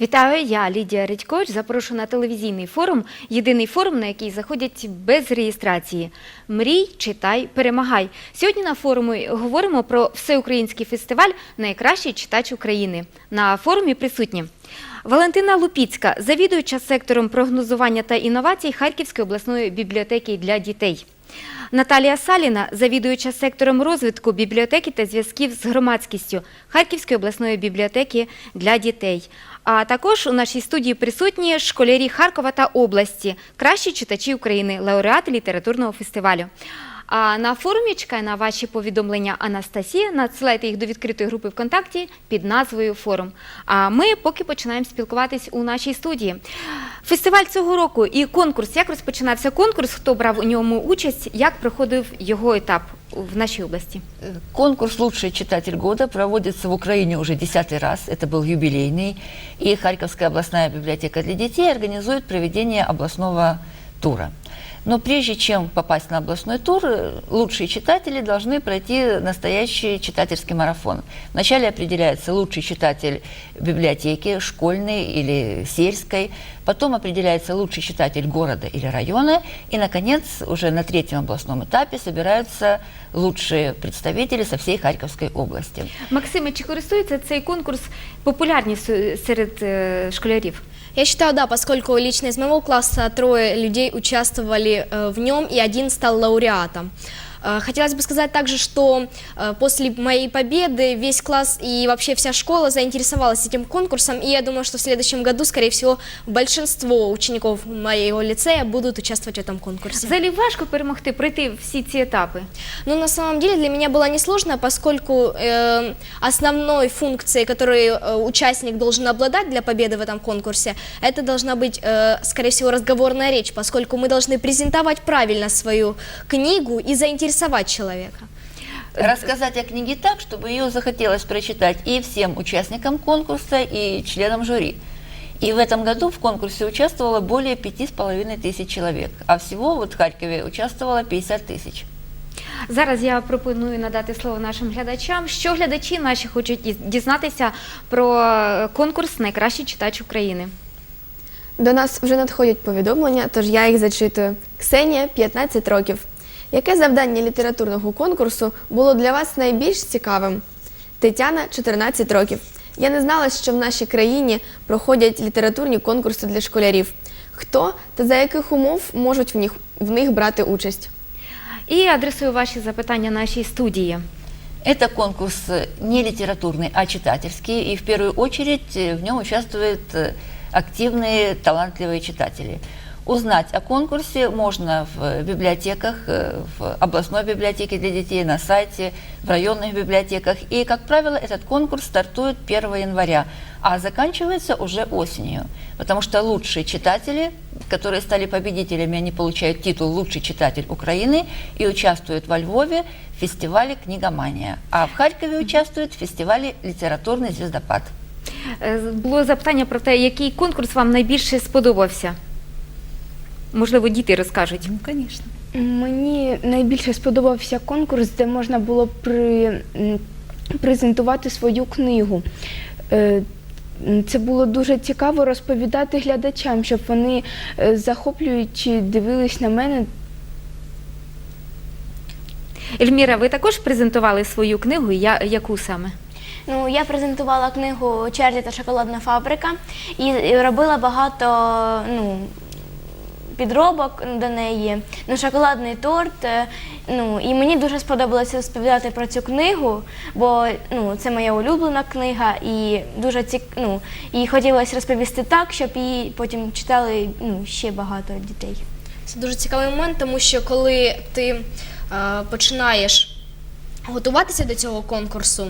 Вітаю, я Лідія Редькович. Запрошую на телевізійний форум. Єдиний форум, на який заходять без реєстрації. Мрій, читай, перемагай. Сьогодні на форумі говоримо про всеукраїнський фестиваль Найкращий читач України. На форумі присутні. Валентина Лупіцька, завідуюча сектором прогнозування та інновацій Харківської обласної бібліотеки для дітей. Наталія Саліна, завідуюча сектором розвитку бібліотеки та зв'язків з громадськістю Харківської обласної бібліотеки для дітей. А також у нашій студії присутні школярі Харкова та області, кращі читачі України, лауреати літературного фестивалю. А на форумі чекає на ваші повідомлення Анастасія. Надсилайте їх до відкритої групи ВКонтакті під назвою Форум. А ми поки починаємо спілкуватись у нашій студії. Фестиваль цього року і конкурс. Як розпочинався конкурс? Хто брав у ньому участь? Як проходив його етап в нашій області? Конкурс «Лучший читатель года» проводится в Украине уже десятый раз. Это был юбилейный. И Харьковская областная библиотека для детей организует проведение областного тура. Но прежде чем попасть на областной тур, э, лучшие читатели должны пройти настоящий читательский марафон. Вначале определяется лучший читатель библиотеки, школьной или сельской. Потом определяется лучший читатель города или района. И, наконец, уже на третьем областном этапе собираются лучшие представители со всей Харьковской области. Максиме, чи користується цей конкурс популярністю серед е, школярів? Я считаю, да, поскольку лично из моего класса трое людей участвовали э, в нем, и один стал лауреатом. Э, Хотелось бы сказать также, что э, после моей победы весь класс и вообще вся школа заинтересовалась этим конкурсом, и я думаю, что в следующем году, скорее всего, большинство учеников моего лицея будут участвовать в этом конкурсе. Взагалі важко перемогти, пройти всі ці етапи. Но на самом деле для меня было несложно, поскольку э, основной функцией, которой э, участник должен обладать для победы в этом конкурсе, это должна быть, э, скорее всего, разговорная речь, поскольку мы должны презентовать правильно свою книгу и заинтересовать человека. Рассказать о книге так, чтобы ее захотелось прочитать и всем участникам конкурса, и членам жюри. И в этом году в конкурсе участвовало более пяти с половиной тысяч человек, а всего вот в Харькове участвовало 50 тысяч. Зараз я пропоную надати слово нашим глядачам. Що глядачі наші хочуть діз- дізнатися про е, конкурс Найкращий читач України. До нас вже надходять повідомлення, тож я їх зачитую. Ксенія, 15 років. Яке завдання літературного конкурсу було для вас найбільш цікавим? Тетяна, 14 років. Я не знала, що в нашій країні проходять літературні конкурси для школярів. Хто та за яких умов можуть в них, в них брати участь? І адресую ваші запитання нашій студії. Это конкурс э, не литературный, а читательский, и в первую очередь э, в нем участвуют э, активные, талантливые читатели. Узнать о конкурсе можно в э, библиотеках, э, в областной библиотеке для детей, на сайте, в районных библиотеках. И, как правило, этот конкурс стартует 1 января, а заканчивается уже осенью. Потому что лучшие читатели, которые стали победителями, они получают титул «Лучший читатель Украины» и участвуют во Львове в фестивале «Книгомания». А в Харькове участвуют в фестивале «Литературный звездопад». Е, Було запитання про те, який конкурс вам найбільше сподобався. Можливо, діти розкажуть. Ну, конечно. Мені найбільше сподобався конкурс, де можна було при, презентувати свою книгу. Е, Це було дуже цікаво розповідати глядачам, щоб вони е, захоплюючи дивились на мене. Ельміра, ви також презентували свою книгу. Я, яку саме? Ну, я презентувала книгу Чарлі та шоколадна фабрика і, і робила багато ну, підробок до неї. Ну, шоколадний торт. е, Ну, і мені дуже сподобалося розповідати про цю книгу, бо ну, це моя улюблена книга, і дуже цік... ну, і хотілося розповісти так, щоб її потім читали ну, ще багато дітей. Це дуже цікавий момент, тому що коли ти е, починаєш готуватися до цього конкурсу,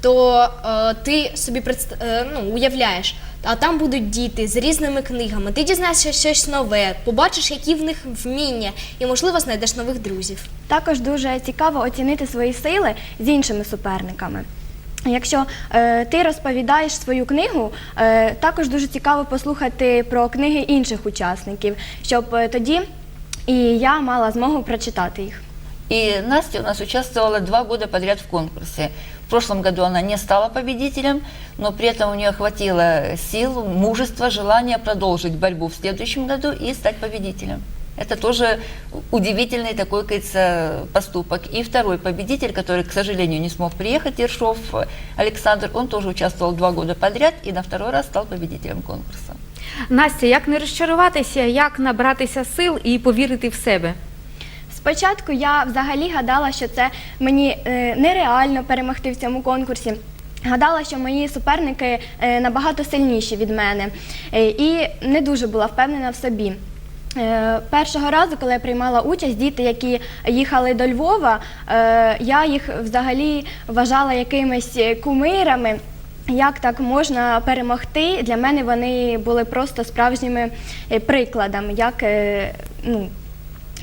то е, ти собі представ... е, ну, уявляєш, а там будуть діти з різними книгами. Ти дізнаєшся щось нове, побачиш, які в них вміння, і, можливо, знайдеш нових друзів. Також дуже цікаво оцінити свої сили з іншими суперниками. Якщо е, ти розповідаєш свою книгу, е, також дуже цікаво послухати про книги інших учасників, щоб е, тоді і я мала змогу прочитати їх. И Настя у нас участвовала два года подряд в конкурсе. В прошлом году она не стала победителем, но при этом у нее хватило сил, мужества, желания продолжить борьбу в следующем году и стать победителем. Это тоже удивительный такой, как говорится, поступок. И второй победитель, который, к сожалению, не смог приехать, Ершов Александр, он тоже участвовал два года подряд и на второй раз стал победителем конкурса. Настя, як не розчаруватися, як набратися сил і повірити в себе? Спочатку я взагалі гадала, що це мені е, нереально перемогти в цьому конкурсі. Гадала, що мої суперники е, набагато сильніші від мене, Е, і не дуже була впевнена в собі. Першого разу, коли я приймала участь, діти, які їхали до Львова, я їх взагалі вважала якимись кумирами. Як так можна перемогти? Для мене вони були просто справжніми прикладами, як ну,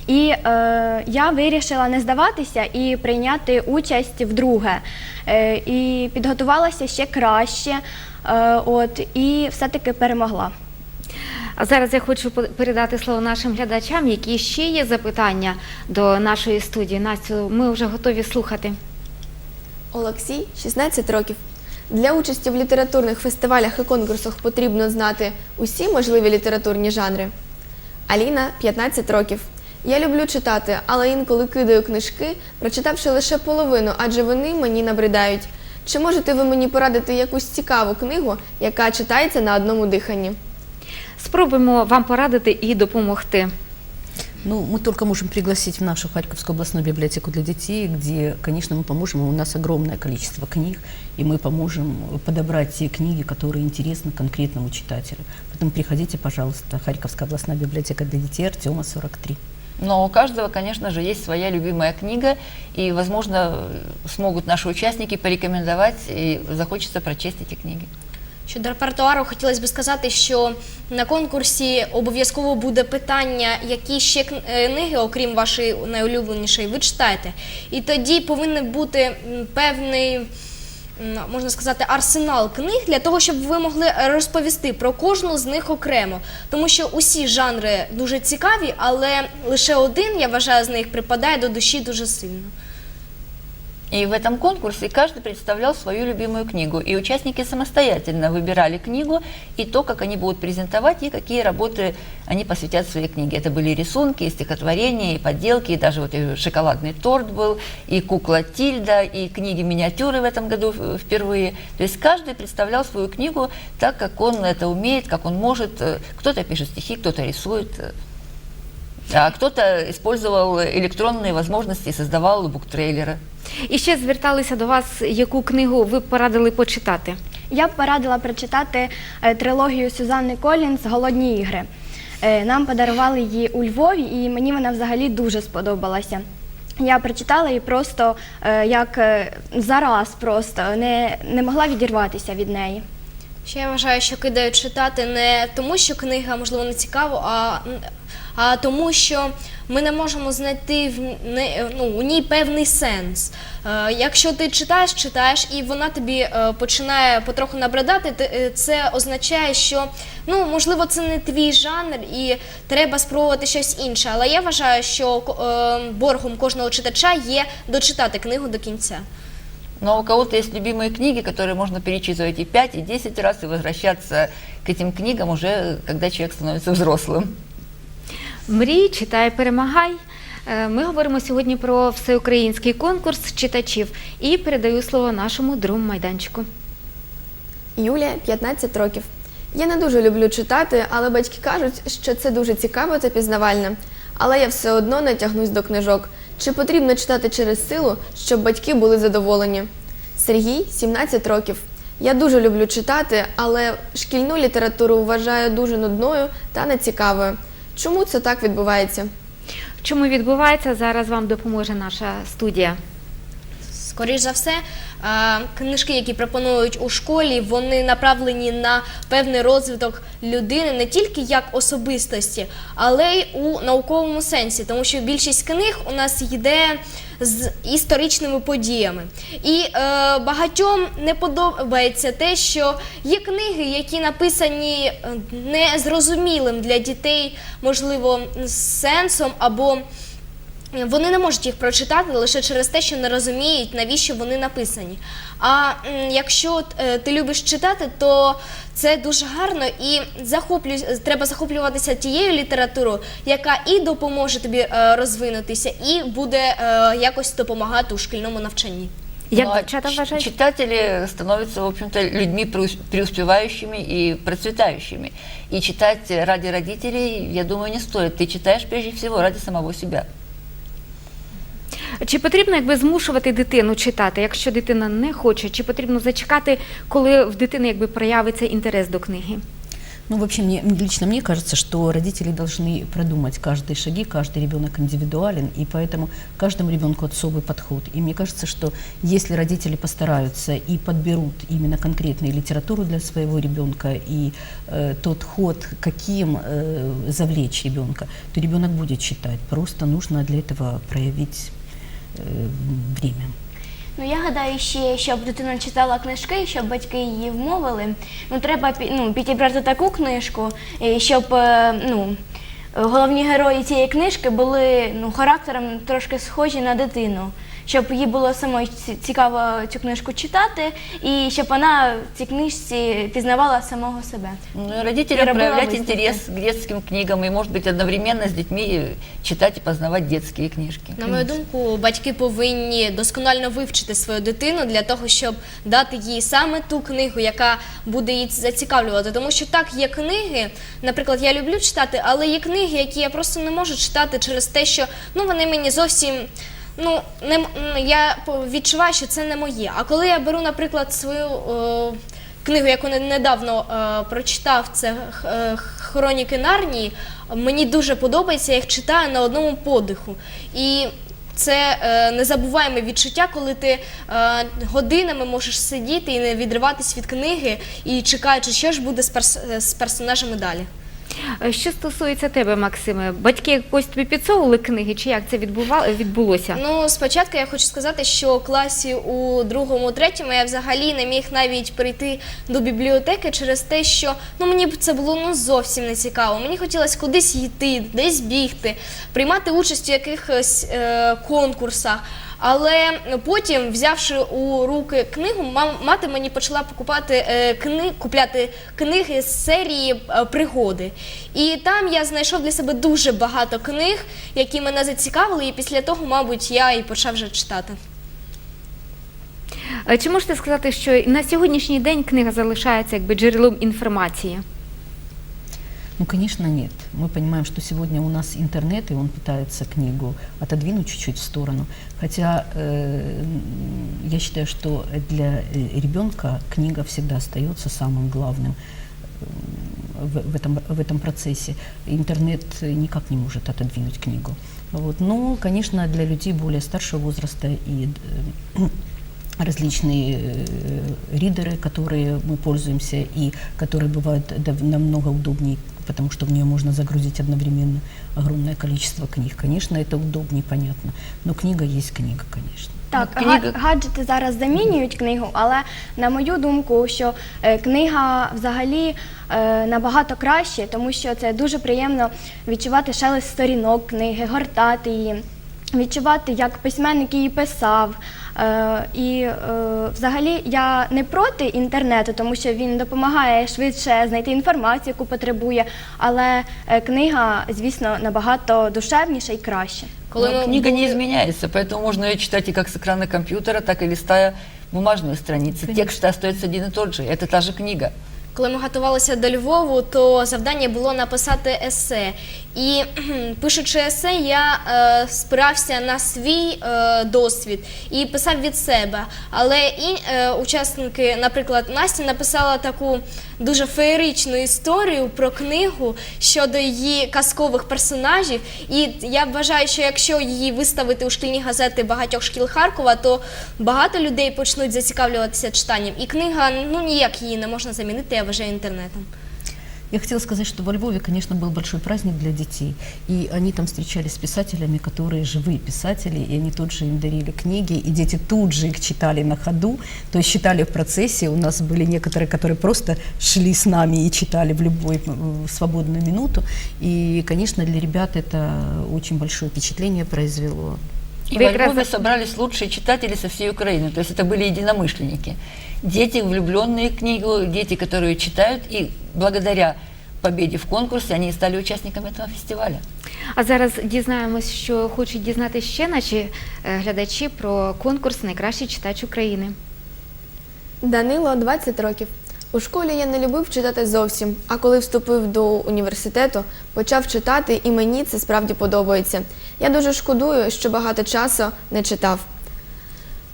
і е, я вирішила не здаватися і прийняти участь вдруге. Е, і підготувалася ще краще, е, от, і все-таки перемогла. А зараз я хочу передати слово нашим глядачам, які ще є запитання до нашої студії. Настю, ми вже готові слухати. Олексій 16 років. Для участі в літературних фестивалях і конкурсах потрібно знати усі можливі літературні жанри. Аліна 15 років. Я люблю читати, але інколи кидаю книжки, прочитавши лише половину, адже вони мені набридають. Чи можете ви мені порадити якусь цікаву книгу, яка читається на одному диханні? Спробуємо вам порадити і допомогти. Ну, мы только можем пригласить в нашу Харьковскую областную библиотеку для детей, где, конечно, мы поможем. У нас огромное количество книг, и мы поможем подобрать те книги, которые интересны конкретному читателю. Поэтому приходите, пожалуйста, Харьковская областная библиотека для детей Артема 43. Но у каждого, конечно же, есть своя любимая книга, и, возможно, смогут наши участники порекомендовать, и захочется прочесть эти книги. Щодо репертуару, хотілося б сказати, що на конкурсі обов'язково буде питання, які ще е, книги, окрім вашої найулюбленішої, ви читаєте. І тоді повинен бути певний, можна сказати, арсенал книг для того, щоб ви могли розповісти про кожну з них окремо. Тому що усі жанри дуже цікаві, але лише один, я вважаю, з них припадає до душі дуже сильно. И в этом конкурсе каждый представлял свою любимую книгу, и участники самостоятельно выбирали книгу и то, как они будут презентовать, и какие работы они посвятят своей книге. Это были рисунки, и стихотворения, и подделки, и даже вот и шоколадный торт был, и кукла Тильда, и книги-миниатюры в этом году впервые. То есть каждый представлял свою книгу так, как он это умеет, как он может. Э, Кто-то пишет стихи, кто-то рисует, а кто-то использовал электронные возможности и создавал буктрейлеры. І ще зверталися до вас, яку книгу ви б порадили почитати. Я б порадила прочитати е, трилогію Сюзанни Колінс Голодні ігри. Е, Нам подарували її у Львові, і мені вона взагалі дуже сподобалася. Я прочитала і просто е, як е, зараз просто не, не могла відірватися від неї. Ще я вважаю, що кидають читати не тому, що книга можливо не цікава, а, а тому, що ми не можемо знайти в не, ну, у ній певний сенс. Е, якщо ти читаєш, читаєш, і вона тобі е, починає потроху набридати, ти- е, це означає, що ну можливо це не твій жанр, і треба спробувати щось інше. Але я вважаю, що ко- е, боргом кожного читача є дочитати книгу до кінця. Но у кого-то есть любимые книги, которые можно перечитывать и 5, и 10 раз, и возвращаться к этим книгам уже, когда человек становится взрослым. Мрій, читай, перемагай. Е, Ми говоримо сьогодні про всеукраїнський конкурс читачів і передаю слово нашому другому майданчику. Юлія 15 років. Я не дуже люблю читати, але батьки кажуть, що це дуже цікаво та пізнавальне. Але я все одно не тягнусь до книжок. Чи потрібно читати через силу, щоб батьки були задоволені? Сергій 17 років. Я дуже люблю читати, але шкільну літературу вважаю дуже нудною та нецікавою. Чому це так відбувається? Чому відбувається, зараз вам допоможе наша студія. Скоріш за все, е, книжки, які пропонують у школі, вони направлені на певний розвиток людини не тільки як особистості, але й у науковому сенсі, тому що більшість книг у нас йде з історичними подіями. І е, багатьом не подобається те, що є книги, які написані е, незрозумілим для дітей, можливо, сенсом або вони не можуть їх прочитати лише через те, що не розуміють, навіщо вони написані. А якщо е, ти любиш читати, то це дуже гарно і захоплю... треба захоплюватися тією літературою, яка і допоможе тобі е, розвинутися, і буде е, якось допомагати у шкільному навчанні. Як Ну, дівчата вважають? Читатели становятся, в общем-то, людьми преус- преуспевающими и процветающими. И читать ради родителей, я думаю, не стоит. Ты читаешь прежде всего ради самого себя. Чи потрібно якби змушувати дитину читати, якщо дитина не хоче, чи потрібно зачекати, коли в дитини якби проявиться інтерес до книги? Ну, вообще, мне, лично мне кажется, что родители должны продумать каждые шаги, каждый ребенок индивидуален, и поэтому каждому ребенку особый подход. И мне кажется, что если родители постараются и подберут именно конкретную литературу для своего ребенка и э, тот ход, каким э, завлечь ребенка, то ребенок будет читать. Просто нужно для этого проявить э, время. Ну я гадаю, ще щоб дитина читала книжки, щоб батьки її вмовили. Ну треба ну, підібрати таку книжку, е, щоб е, ну, головні герої цієї книжки були ну, характером трошки схожі на дитину. Щоб їй було самой ці- цікаво цю книжку читати, і щоб вона в цій книжці пізнавала самого себе. Ну, родителям проявлять интерес к детским книгам и, может быть, одновременно с детьми читать и познавать детские книжки. На мою думку, батьки повинні досконально вивчити свою дитину для того, щоб дати їй саме ту книгу, яка буде її зацікавлювати. Тому що так є книги, наприклад, я люблю читати, але є книги, які я просто не можу читати через те, що ну вони мені зовсім. Ну, не, я відчуваю, що це не моє. А коли я беру, наприклад, свою о, книгу, яку не- недавно е, прочитав, це е, Хроніки Нарнії, мені дуже подобається, я їх читаю на одному подиху. І це е, незабуваєме відчуття, коли ти е, годинами можеш сидіти і не відриватись від книги, і чекаючи, що ж буде з, перс- з персонажами далі. Е, Що стосується тебе, Максиме, батьки якось тобі підсовували книги, чи як це відбува... відбулося? Ну, спочатку я хочу сказати, що в класі у другому, третьому я взагалі не міг навіть прийти до бібліотеки через те, що ну мені б це було ну зовсім не цікаво. Мені хотілося кудись йти, десь бігти, приймати участь у якихось е, конкурсах. Але потім, взявши у руки книгу, мати мені почала покупати е, кни, купляти книги з серії е, пригоди. І там я знайшов для себе дуже багато книг, які мене зацікавили, і після того, мабуть, я і почав вже читати. Е, Чи можете сказати, що на сьогоднішній день книга залишається якби джерелом інформації? Ну, конечно, нет. Мы понимаем, что сегодня у нас интернет, и он пытается книгу отодвинуть чуть-чуть в сторону. Хотя э, м, я считаю, что для э, ребенка книга всегда остается самым главным э, в, в этом, в этом процессе. Интернет никак не может отодвинуть книгу. Вот. Но, конечно, для людей более старшего возраста и э, различные э, ридеры, которые мы пользуемся и которые бывают дав- намного удобнее, потому что в нее можно загрузить одновременно огромное количество книг. Конечно, это удобнее, понятно, но книга есть книга, конечно. Так, Ну, книга- гаджети зараз замінюють книгу, але на мою думку, що е, книга взагалі е, набагато краще, тому що це дуже приємно відчувати шелест сторінок книги, гортати її, відчувати, як письменник її писав. Е, і е, взагалі я не проти інтернету, тому що він допомагає швидше знайти інформацію, яку потребує, але е, книга, звісно, набагато душевніша і краще. Коли Но ми книга не були- изменяется, поэтому можно ее читать и как с экрана компьютера, так и листая бумажную страницу. Текст остается один и тот же. Это та же книга. Коли ми готувалися до Львову, то завдання було написати есе. І пишучи есе, я е, спирався на свій е, досвід і писав від себе. Але і е, учасники, наприклад, Настя написала таку дуже феєричну історію про книгу щодо її казкових персонажів. І я вважаю, що якщо її виставити у шкільні газети багатьох шкіл Харкова, то багато людей почнуть зацікавлюватися читанням. І книга ну ніяк її не можна замінити, я вважаю інтернетом. Я хотела сказать, что во Львове, конечно, был большой праздник для детей, и они там встречались с писателями, которые живые писатели, и они тут же им дарили книги, и дети тут же их читали на ходу, то есть читали в процессе. У нас были некоторые, которые просто шли с нами и читали в любую э, свободную минуту. И, конечно, для ребят это очень большое впечатление произвело. И Вы во раз Львове за- собрались лучшие читатели со всей Украины. То есть это были единомышленники. Дети, влюбленные в книгу, дети, которые читают. И благодаря победе в конкурсе они стали участниками этого фестиваля. А зараз дізнаємось, що хочуть дізнатися ще наші е, глядачі про конкурс Найкращий читач України. Данило 20 років. У школі я не любив читати зовсім, а коли вступив до університету, почав читати, і мені це справді подобається. Я дуже шкодую, що багато часу не читав.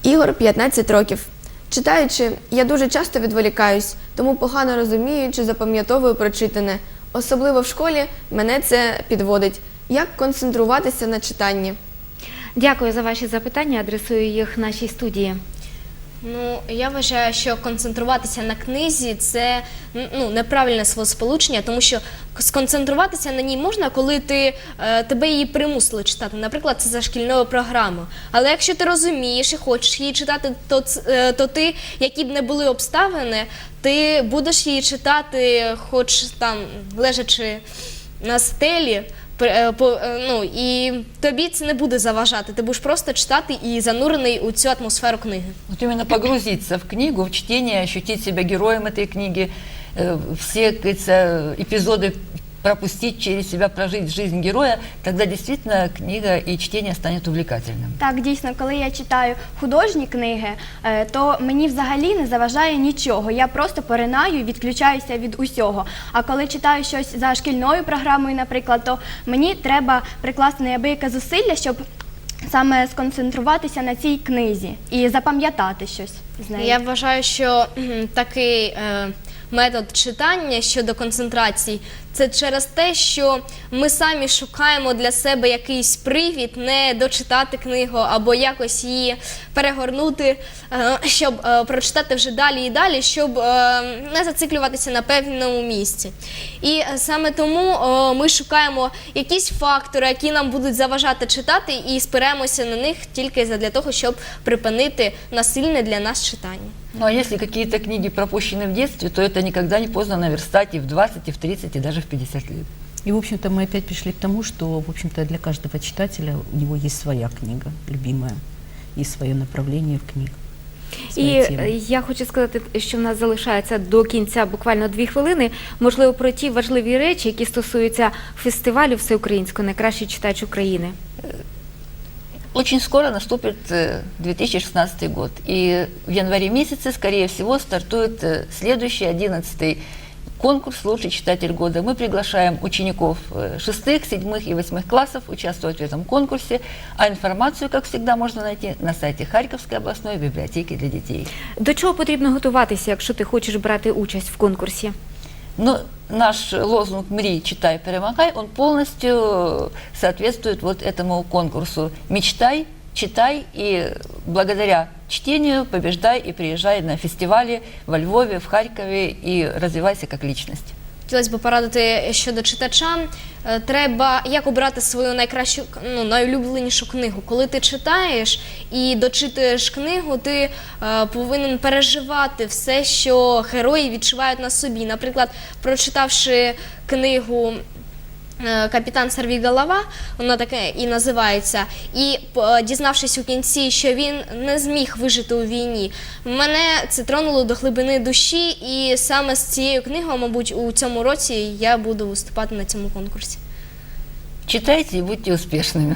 Ігор 15 років. Читаючи, я дуже часто відволікаюсь, тому погано розумію чи запам'ятовую прочитане. Особливо в школі мене це підводить. Як концентруватися на читанні? Дякую за ваші запитання. Адресую їх нашій студії. Ну, я вважаю, що концентруватися на книзі це ну, неправильне словосполучення, тому що сконцентруватися на ній можна, коли ти, е, тебе її примусили читати. Наприклад, це за шкільною програмою. Але якщо ти розумієш і хочеш її читати, то, е, то ти, які б не були обставини, ти будеш її читати, хоч там лежачи на стелі. пр- е, по- е, Ну, і тобі це не буде заважати. Ти будеш просто читати і занурений у цю атмосферу книги. Вот именно погрузиться в книгу, в чтение, ощутить себя героем этой книги, э, все как говорится, эпизоды пропустить через себя, прожить жизнь героя, тогда действительно книга и чтение станет увлекательным. Так, дійсно, коли я читаю художні книги, е, то мені взагалі не заважає нічого. Я просто поринаю і відключаюся від усього. А коли читаю щось за шкільною програмою, наприклад, то мені треба прикласти неабияке зусилля, щоб саме сконцентруватися на цій книзі і запам'ятати щось з неї. Я вважаю, що кхм, такий е, метод читання щодо концентрації це через те, що ми самі шукаємо для себе якийсь привід не дочитати книгу або якось її перегорнути, е, щоб е, прочитати вже далі і далі, щоб е, не зациклюватися на певному місці. І саме тому ми шукаємо якісь фактори, які нам будуть заважати читати, і спираємося на них тільки для того, щоб припинити насильне для нас читання. Ну а если какие-то книги пропущены в детстве, то это никогда не поздно наверстать и в 20, и в 30, и даже в 50 лет. И, в общем-то, мы опять пришли к тому, что, в общем-то, для каждого читателя у него есть своя книга, любимая, и свое направление в книг. І своя тема. е, я хочу сказати, що в нас залишається до кінця буквально дві хвилини. Можливо, про ті важливі речі, які стосуються фестивалю всеукраїнського найкращий читач України. Очень скоро наступит э, 2016 год, и в январе месяце, скорее всего, стартует э, следующий, 11 конкурс «Лучший читатель года». Мы приглашаем учеников э, шестых, седьмых и восьмых классов участвовать в этом конкурсе, а информацию, как всегда, можно найти на сайте Харьковской областной библиотеки для детей. До чого потрібно готуватися, якщо ти хочеш брати участь в конкурсі? Но наш лозунг «Мри, читай, перемагай», он полностью соответствует вот этому конкурсу. Мечтай, читай, и благодаря чтению побеждай и приезжай на фестивали во Львове, в Харькове и развивайся как личность. Хотілося б порадити щодо читача. Е, Треба як обрати свою найкращу, ну, найулюбленішу книгу. Коли ти читаєш і дочитуєш книгу, ти е, повинен переживати все, що герої відчувають на собі. Наприклад, прочитавши книгу. Е, Капітан Сорвіголова, вона таке і називається. І е, дізнавшись у кінці, що він не зміг вижити у війні, мене це тронуло до глибини душі, і саме з цією книгою, мабуть, у цьому році я буду виступати на цьому конкурсі. Читайте і будьте успешными.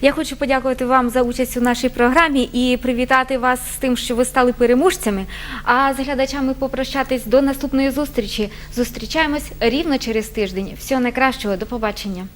Я хочу подякувати вам за участь у нашій програмі і привітати вас з тим, що ви стали переможцями. А з глядачами попрощатись до наступної зустрічі. Зустрічаємось рівно через тиждень. Всього найкращого, до побачення.